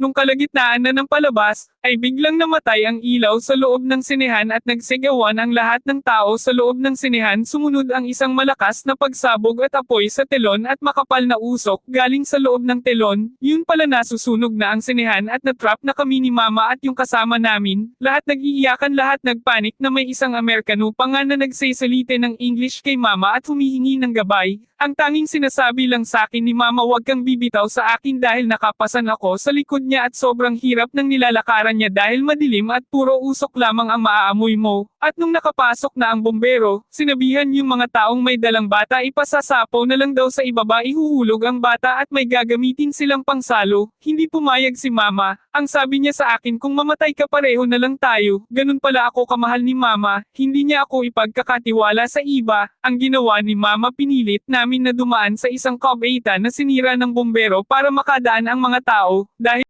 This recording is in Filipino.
Nung kalagitnaan na ng palabas, ay biglang namatay ang ilaw sa loob ng sinehan at nagsigawan ang lahat ng tao sa loob ng sinehan. Sumunod ang isang malakas na pagsabog at apoy sa telon at makapal na usok galing sa loob ng telon, yun pala nasusunog na ang sinehan at natrap na kami ni mama at yung kasama namin, lahat nag-iiyakan lahat nagpanik na may isang Amerikano pa nga na nagsasalite ng English kay mama at humihingi ng gabay, ang tanging sinasabi lang sa akin ni mama wag kang bibitaw sa akin dahil nakapasan ako sa likod niya at sobrang hirap ng nilalakaran niya dahil madilim at puro usok lamang ang maaamoy mo. At nung nakapasok na ang bombero, sinabihan yung mga taong may dalang bata ipasasapaw na lang daw sa ibaba ihuhulog ang bata at may gagamitin silang pangsalo. Hindi pumayag si mama. Ang sabi niya sa akin kung mamatay ka pareho na lang tayo. Ganun pala ako kamahal ni mama. Hindi niya ako ipagkakatiwala sa iba. Ang ginawa ni mama pinilit namin na dumaan sa isang 8 na sinira ng bombero para makadaan ang mga tao. Dahil